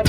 สวัส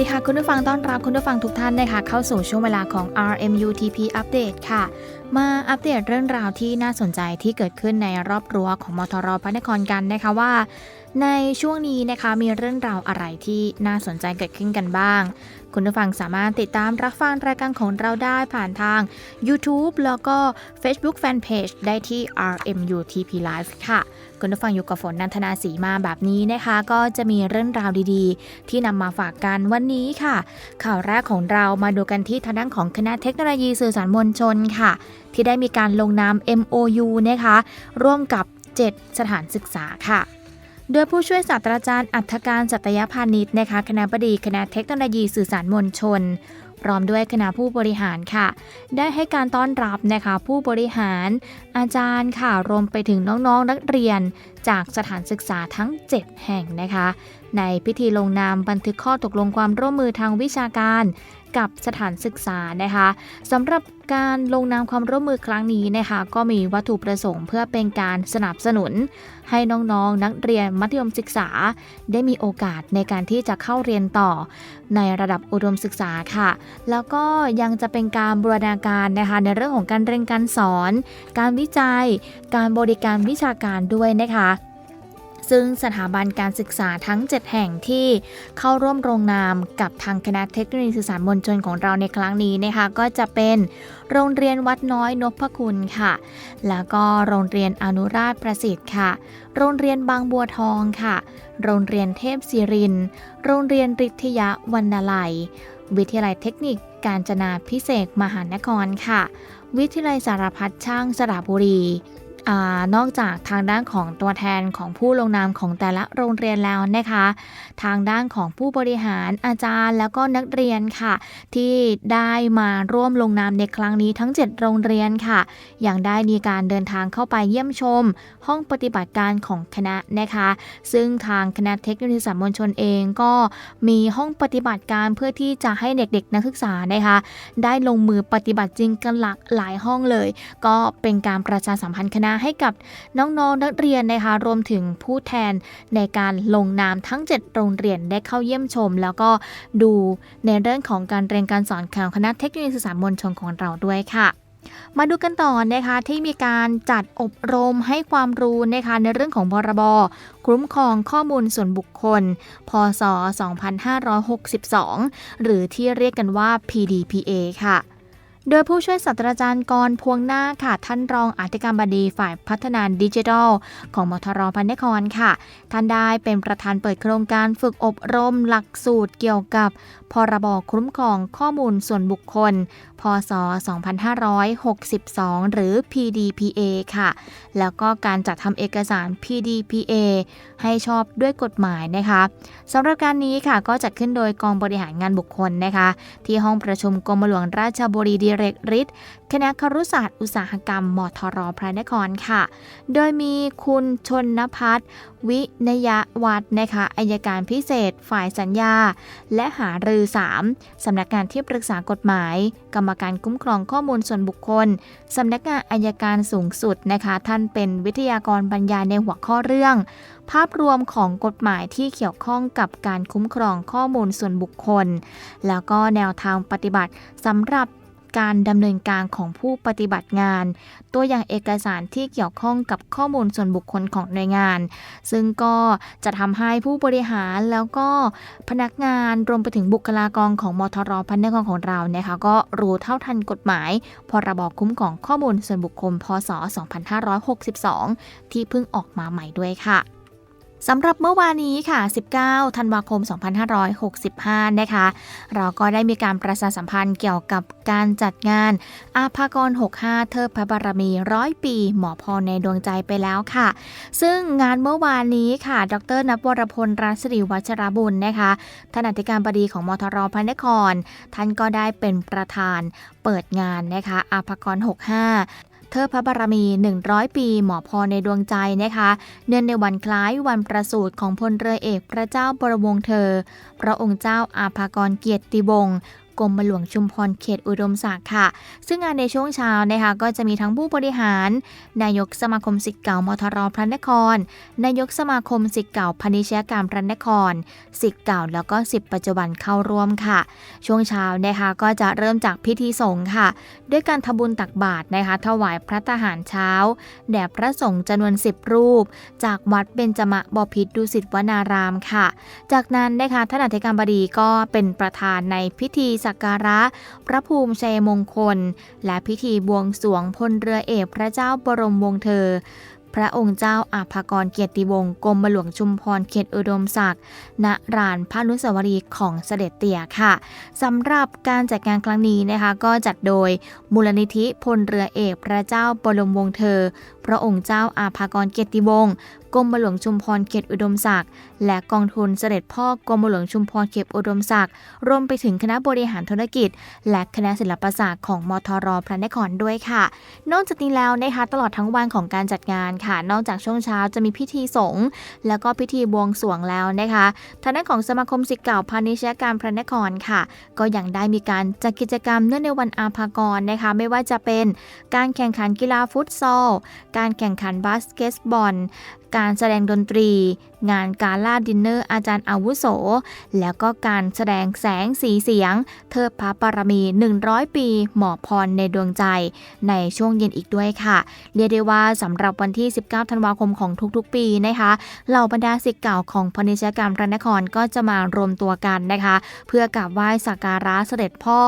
ดีค่ะคุณผู้ฟังต้อนรับคุณผู้ฟังทุกท่านนะคะเข้าสู่ช่วงเวลาของ RMUTP Update ค่ะ มาอัปเดตเรื่องราวที่น่าสนใจที่เกิดขึ้นในรอบรั้วของมทรพระนครกันนะคะว่า ในช่วงนี้นะคะมีเรื่องราวอะไรที่น่าสนใจเกิดขึ้นกันบ้าง คุณผู้ฟังสามารถติดตามรับฟังรายการของเราได้ผ่านทาง YouTube แล้วก็ Facebook Fanpage ได้ที่ RMUTP Live ค่ะ คุณผู้ฟังอยู่กับฝนนันทนาสีมาแบบนี้นะคะ ก็จะมีเรื่องราวดีๆ ที่นำมาฝากกันวันนี้ค่ะ ข่าวแรกของเรามาดูกันที่ทางด้านของคณะเทคโนโลยีสื่อสารมวลชนค่ะ ที่ได้มีการลงนาม MOU นะคะ ร่วมกับ 7 สถานศึกษาค่ะ โดยผู้ช่วยศาสตราจารย์อัธการสัตยพานิชนะคะคณะบดีคณะเทคโนโลยีสื่อสารมวลชน พร้อมด้วยคณะผู้บริหารค่ะ ได้ให้การต้อนรับนะคะผู้บริหาร อาจารย์ค่ะรวมไปถึงน้องๆนักเรียน จากสถานศึกษาทั้ง 7 แห่งนะคะ ในพิธีลงนามบันทึกข้อตกลงความร่วมมือทางวิชาการ กับสถานศึกษานะคะสำหรับการลงนามความร่วมมือครั้งนี้นะคะ ก็มีวัตถุประสงค์เพื่อเป็นการสนับสนุน ให้น้องๆ นักเรียนมัธยมศึกษา ได้มีโอกาสในการที่จะเข้าเรียนต่อ ในระดับอุดมศึกษาค่ะ แล้วก็ยังจะเป็นการบูรณาการนะคะในเรื่องของการเรียนการสอน การวิจัย การบริการวิชาการด้วยนะคะ ซึ่งสถาบันการศึกษาทั้ง 7 แห่งที่เข้าร่วมโรงนามกับทางคณะเทคโนโลยีสื่อสารมวลชนของเราในครั้งนี้นะคะ ก็จะเป็นโรงเรียนวัดน้อยนพคุณค่ะ แล้วก็โรงเรียนอนุราชประสิทธิ์ค่ะ โรงเรียนบางบัวทองค่ะ โรงเรียนเทพศิริน โรงเรียนริทยาวรรณลัย วิทยาลัยเทคนิคการจนาพิเศษมหานครค่ะ วิทยาลัยสารพัดช่างสระบุรี นอกจากทางด้านของตัวแทนของผู้ลงนามของแต่ละโรงเรียนแล้วนะคะ ทางด้านของผู้บริหารอาจารย์แล้วก็นักเรียนค่ะ ที่ได้มาร่วมลงนามในครั้งนี้ทั้ง 7 โรงเรียนค่ะยังได้มีการเดินทางเข้าไปเยี่ยมชม ห้องปฏิบัติการของคณะนะคะ ซึ่งทางคณะเทคโนโลยีสารมวลชนเองก็มีห้องปฏิบัติการเพื่อที่จะให้เด็กๆนักศึกษานะคะ ได้ลงมือปฏิบัติจริงกันหลากหลายห้องเลย ก็เป็นการประชาสัมพันธ์คณะให้กับน้องๆนักเรียนนะคะรวมถึงผู้แทนในการลงนามทั้ง 7 โรงเรียนได้เข้าเยี่ยมชม แล้วก็ดูในเรื่องของการเรียนการสอนของคณะเทคโนโลยีสื่อสารมวลชนของเราด้วยค่ะมาดูกันต่อนะคะที่มีการจัดอบรมให้ความรู้นะคะในเรื่องของพรบคุ้มครองข้อมูลส่วนบุคคล พศ 2562 หรือที่เรียกกันว่า PDPA ค่ะ โดยผู้ช่วยศาสตราจารย์กรพวงนาค่ะ ท่านรองอธิการบดีฝ่ายพัฒนาดิจิทัล ของมทรพันนครค่ะ ท่านได้เป็นประธานเปิดโครงการฝึกอบรมหลักสูตรเกี่ยวกับ พรบคุ้มครองข้อมูลส่วนบุคคล พศ 2562 หรือ PDPA ค่ะ แล้วก็การจัดทำเอกสาร PDPA ให้ชอบด้วยกฎหมายนะคะสำหรับการนี้ค่ะก็จัดขึ้นโดยกองบริหารงานบุคคลนะคะ ที่ห้องประชุมกรมหลวงราชบุรีเดิเรกฤทธิ์คณะครุศาสตร์อุตสาหกรรมมทรพระนครค่ะ โดยมีคุณชนนพัฒน์วินยวัฒน์นะคะอายการพิเศษ ฝ่ายสัญญา และหารือ 3 สำนักงานที่ปรึกษากฎหมาย กรรมการคุ้มครองข้อมูลส่วนบุคคล สำนักงานอายการสูงสุดนะคะ ท่านเป็นวิทยากรบรรยายในหัวข้อเรื่อง ภาพรวมของกฎหมายที่เกี่ยวข้องกับการคุ้มครองข้อมูลส่วนบุคคล แล้วก็แนวทางปฏิบัติสำหรับ การดำเนินการของผู้ปฏิบัติงาน ตัวอย่างเอกสารที่เกี่ยวข้องกับข้อมูลส่วนบุคคลของหน่วยงาน ซึ่งก็จะทำให้ผู้บริหารแล้วก็พนักงานรวมไปถึงบุคลากรของมทรพันนครของเรานะคะก็รู้เท่าทันกฎหมาย พรบคุ้มครองข้อมูลส่วนบุคคล พศ 2562 ที่เพิ่งออกมาใหม่ด้วยค่ะ สำหรับเมื่อวานนี้ค่ะ 19 ธันวาคม 2565 นะคะ เราก็ได้มีการประชาสัมพันธ์เกี่ยวกับการจัดงาน อาภากร 65 เทิดพระบารมีร้อยปี หมอพรในดวงใจไปแล้วค่ะ ซึ่งงานเมื่อวานนี้ค่ะ ดรนวรพลรัศรีวัชรบุญนะคะท่านอธิการบดีของมทรพระนคร ท่านก็ได้เป็นประธานเปิดงานนะคะ อาภากร 65 เทิดพระบารมี 100 ปี หมอพรในดวงใจนะคะ เนื่องในวันคล้ายวันประสูติของพลเรือเอกพระเจ้าบรมวงศ์เธอ พระองค์เจ้าอาภากรเกียรติวงศ์ กรมหลวงชุมพรเขตอุดมศักดิ์ค่ะ ซึ่งงานในช่วงเช้านะคะก็จะมีทั้งผู้บริหาร นายกสมาคมสิทธิ์เก่ามทรพระนคร นายกสมาคมสิทธิ์เก่าพนิชยการมพระนครสิทธิ์เก่าแล้วก็สิทธิ์ปัจจุบันเข้าร่วมค่ะ ช่วงเช้านะคะก็จะเริ่มจากพิธีสงฆ์ค่ะ ด้วยการทำบุญตักบาตรนะคะถวายพระทหารเช้าแด่พระสงฆ์จำนวน 10 รูป จากวัดเบญจมะบพิตรดุสิตวนารามค่ะ จากนั้นนะคะท่านอธิการบดีก็เป็นประธานในพิธีสักการะ พระภูมิชัยมงคล และพิธีบวงสรวงพลเรือเอกพระเจ้าบรมวงศ์เธอ พระองค์เจ้าอาภากรเกียรติวงศ์กรมหลวงชุมพรเขตอุดมศักดิ์ณรานพระนุสาวรีย์ของเสด็จเตี่ยค่ะสำหรับการจัดงานครั้งนี้นะคะ ก็จัดโดยมูลนิธิพลเรือเอกพระเจ้าบรมวงศ์เธอพระองค์เจ้าอาภากรเกียรติวงศ์กรมหลวงชุมพรเขตอุดมศักดิ์และกองทุนเสด็จพ่อกรมหลวงชุมพรเขตอุดมศักดิ์รวมไปถึงคณะบริหารธุรกิจ และคณะศิลปศาสตร์ของมทรพระนครด้วยค่ะ นอกจากนี้แล้วนะคะตลอดทั้งวันของการจัดงานค่ะ นอกจากช่วงเช้าจะมีพิธีสงฆ์แล้วก็พิธีบวงสรวงแล้วนะคะทางด้านของสมาคมศิษย์เก่าพาณิชยการพระนครค่ะ ก็ยังได้มีการจัดกิจกรรมเนื่องในวันอาภากรนะคะ ไม่ว่าจะเป็นการแข่งขันกีฬาฟุตซอลการแข่งขันบาสเกตบอล การแสดงดนตรี งานการล่าดินเนอร์อาจารย์อาวุโส แล้วก็การแสดงแสงสีเสียง เทิดพระบารมี 100 ปี หมอพรในดวงใจ ในช่วงเย็นอีกด้วยค่ะ เรียกได้ว่าสำหรับวันที่ 19 ธันวาคมของทุกๆ ปีนะคะเหล่าบรรดาศิษย์เก่าของพนิชกรรมพระนครก็จะมารวมตัวกันนะคะ เพื่อกราบไหว้สักการะเสด็จพ่อ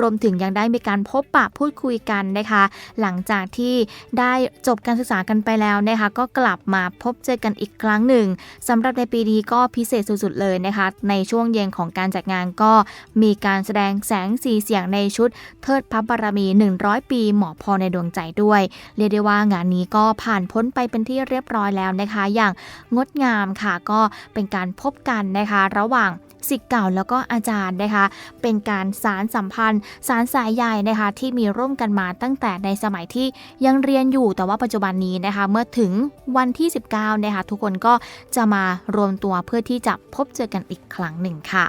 รวมถึงยังได้มีการพบปะพูดคุยกันนะคะ หลังจากที่ได้จบการศึกษากันไปแล้วนะคะ ก็กลับมาพพบเจอกันอีกครั้งหนึ่งสำหรับในปีนี้ก็พิเศษสุดๆเลยนะคะ ในช่วงเย็นของการจัดงานก็มีการแสดงแสงสีเสียงในชุดเทิดพระบารมี 100 ปีหมอพอในดวงใจด้วย เรียกได้ว่างานนี้ก็ผ่านพ้นไปเป็นที่เรียบร้อยแล้วนะคะ อย่างงดงามค่ะก็เป็นการพบกันนะคะ ระหว่าง ศิษย์เก่าแล้วก็อาจารย์นะคะ เป็นการสารสัมพันธ์ สารสายใยนะคะที่มีร่วมกันมาตั้งแต่ในสมัยที่ยังเรียนอยู่แต่ว่าปัจจุบันนี้นะคะ เมื่อถึงวันที่ 19นะคะทุกคนก็จะมารวมตัวเพื่อที่จะพบเจอกันอีกครั้งหนึ่งค่ะ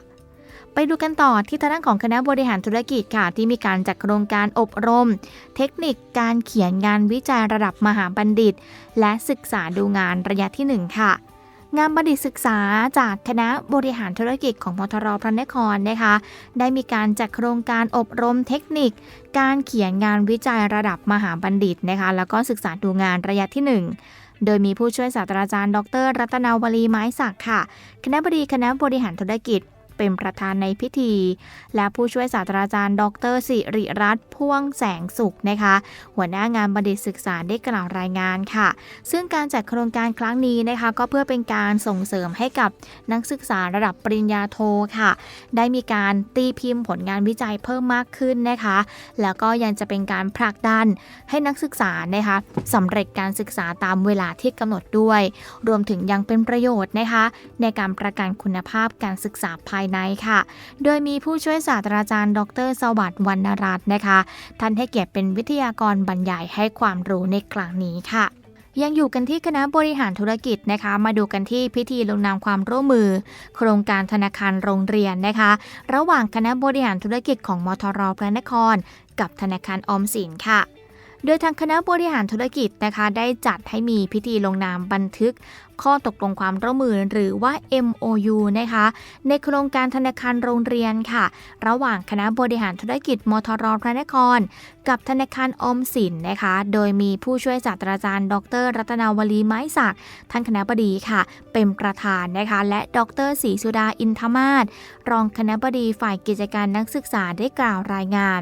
ไปดูกันต่อที่ทางด้านของคณะบริหารธุรกิจค่ะ ที่มีการจัดโครงการอบรม เทคนิคการเขียนงานวิจัยระดับมหาบัณฑิต และศึกษาดูงานระยะที่ 1 ค่ะ งานบัณฑิตศึกษาจากคณะบริหารธุรกิจของมทรพระนครนะคะ ได้มีการจัดโครงการอบรมเทคนิค การเขียนงานวิจัยระดับมหาบัณฑิตนะคะ แล้วก็ศึกษาดูงานระยะที่ 1โดยมีผู้ช่วยศาสตราจารย์ ดร รัตนาวลีไม้ศักดิ์ค่ะ คณะบดีคณะบริหารธุรกิจ เป็นประธานในพิธี และผู้ช่วยศาสตราจารย์ ดรสิริรัตน์พ่วงแสงสุขนะคะ หัวหน้างานบัณฑิตศึกษาได้กล่าวรายงานค่ะ ซึ่งการจัดโครงการครั้งนี้นะคะ ก็เพื่อเป็นการส่งเสริมให้กับนักศึกษาระดับปริญญาโทค่ะ ได้มีการตีพิมพ์ผลงานวิจัยเพิ่มมากขึ้นนะคะ แล้วก็ยังจะเป็นการผลักดันให้นักศึกษานะคะสำเร็จการศึกษาตามเวลาที่กำหนดด้วย รวมถึงยังเป็นประโยชน์นะคะ ในการประกันคุณภาพการศึกษาภายในค่ะ โดยมีผู้ช่วยศาสตราจารย์ ดรสวัสดิ์วรรณรัตน์นะคะ ท่านให้เกียรติเป็นวิทยากรบรรยายให้ความรู้ในครั้งนี้ค่ะยังอยู่กันที่คณะบริหารธุรกิจนะคะ มาดูกันที่พิธีลงนามความร่วมมือ โครงการธนาคารโรงเรียนนะคะ ระหว่างคณะบริหารธุรกิจของมทรพระนคร กับธนาคารออมสินค่ะ โดยทางคณะบริหารธุรกิจนะคะ ได้จัดให้มีพิธีลงนามบันทึก ข้อตกลงความร่วมมือหรือว่า MOU นะคะ ในโครงการธนาคารโรงเรียนค่ะ ระหว่างคณะบริหารธุรกิจมทรพระนคร กับธนาคารอมสินนะคะ โดยมีผู้ช่วยศาสตราจารย์ ดร รัตนาวลีไม้ศักดิ์ท่านคณะบดีค่ะ เป็นประธานนะคะ และดรศรีสุดาอินทมาศรองคณะบดีฝ่ายกิจการนักศึกษาได้กล่าวรายงาน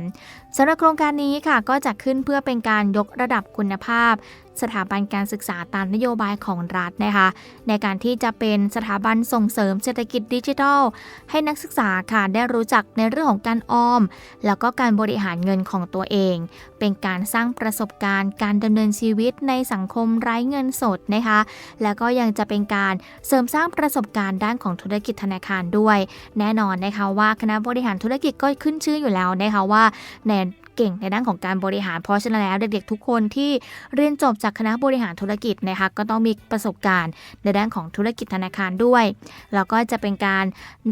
สำหรับโครงการนี้ค่ะก็จะขึ้นเพื่อเป็นการยกระดับคุณภาพ สถาบันการศึกษาตามนโยบายของรัฐนะคะในการที่จะเป็นสถาบันส่งเสริมเศรษฐกิจดิจิทัล ให้นักศึกษาค่ะได้รู้จักในเรื่องของการออม แล้วก็การบริหารเงินของตัวเอง เป็นการสร้างประสบการณ์การดำเนินชีวิตในสังคมไร้เงินสดนะคะแล้วก็ยังจะเป็นการเสริมสร้างประสบการณ์ด้านของธุรกิจธนาคารด้วย แน่นอนนะคะว่าคณะบริหารธุรกิจก็ขึ้นชื่ออยู่แล้วนะคะว่าใน เก่งในด้านของการบริหาร เพราะฉะนั้นแล้วเด็กๆทุกคนที่เรียนจบจากคณะบริหารธุรกิจนะคะก็ต้องมีประสบการณ์ในด้านของธุรกิจธนาคารด้วย แล้วก็จะเป็นการ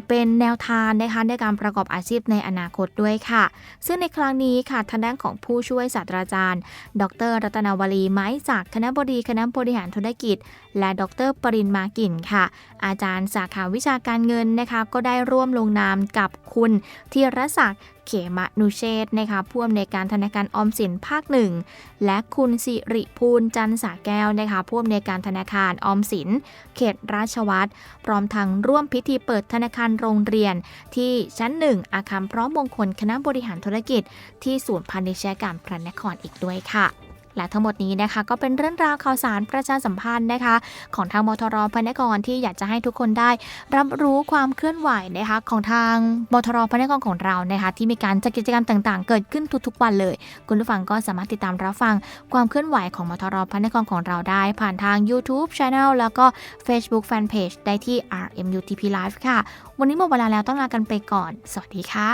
เป็นแนวทางนะคะในการประกอบอาชีพในอนาคตด้วยค่ะ ซึ่งในครั้งนี้ค่ะทางด้านของผู้ช่วยศาสตราจารย์ ดร รัตนาวลีไม้จากคณะบดีคณะบริหารธุรกิจ และดร ปรินมากินค่ะ อาจารย์สาขาวิชาการเงินนะคะ ก็ได้ร่วมลงนามกับคุณธีรศักดิ์เขมะนุเชษฐ์นะคะผู้อำนวยการธนาคารออมสินภาคหนึ่งและคุณสิริภูลจันสาแก้วนะคะผู้อำนวยการธนาคารออมสิน เขตราชวัตรพร้อมทั้งร่วมพิธีเปิดธนาคารโรงเรียน ที่ชั้นหนึ่งอาคารพร้อมมงคลคณะบริหารธุรกิจ ที่ศูนย์พาณิชยการพระนครอีกด้วยค่ะ และทั้งหมดนี้นะคะ ก็เป็นเรื่องราวข่าวสารประชาสัมพันธ์นะคะ ของทางมทรพระนครที่อยากจะให้ทุกคนได้ รับรู้ความเคลื่อนไหวนะคะของทางมทรพระนครของเรานะคะ ที่มีการจัดกิจกรรมต่างๆ เกิดขึ้นทุกๆวันเลย คุณผู้ฟังก็สามารถติดตามรับฟังความเคลื่อนไหวของมทรพระนครของเราได้ ผ่านทาง YouTube Channel แล้วก็ Facebook Fanpage ได้ที่ RMUTP Live ค่ะ วันนี้หมดเวลาแล้วต้องลากันไปก่อน สวัสดีค่ะ